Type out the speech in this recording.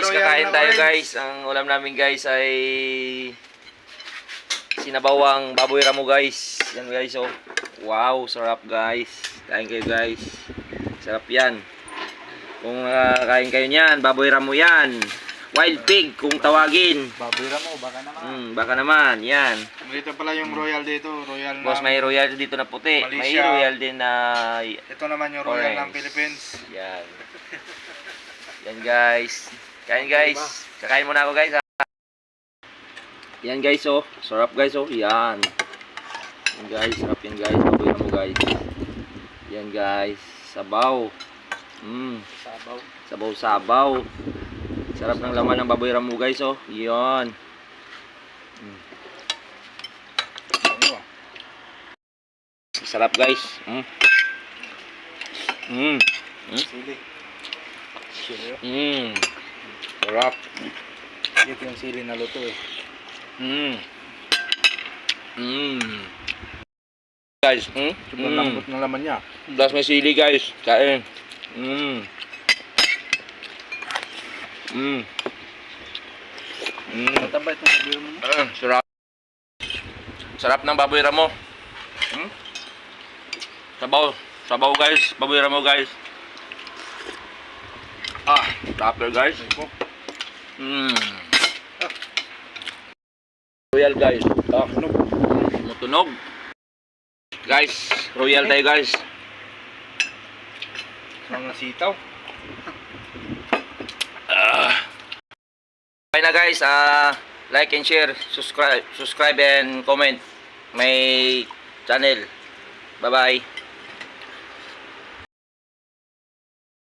Kakain tayo guys. Ang ulam namin guys ay sinabawang baboy ramo guys. Yan guys oh. Wow, sarap guys. Kain kayo guys. Sarap yan. Kung kain kayo niyan, baboy ramo yan. Wild pig kung tawagin. Baboy mo, baka naman. Hmm, baka naman, yan. Ito pala yung royal dito, royal na. Boss, may royal dito na puti. May Malaysia. royal din na Ito naman yung royal Orange. ng Philippines. Yan. Yan guys. Kain guys. Kakain muna ako guys ha. Yan guys oh. Sarap guys oh. Yan. Yan guys. Sarap yan guys. Baboy na mo guys. Yan guys. Sabaw. Mm. Sabaw. Sabaw sabaw. Sarap ng laman ng baboy ramo guys oh. Yan. Mm. Ano? Sarap guys. Mm. Mm. Mm. Sili. Sarap. Ito yung sili na luto eh. Mm. Mm. Guys, mm? Sobrang Mm. lambot ng laman niya. Plus may sili guys. Kain. Mm. Mm. Mm. Mataba itong baboy mo. Ah, sarap. Sarap ng baboy ramo. Mm? Sabaw. Sabaw guys. Baboy ramo guys. Ah, rapper guys. Mm. Royal guys. Ah, Ano? Tumutunog. Guys, royal tayo guys. Mga sitaw. Okay na guys, ah like and share, subscribe, subscribe and comment my channel. Bye-bye.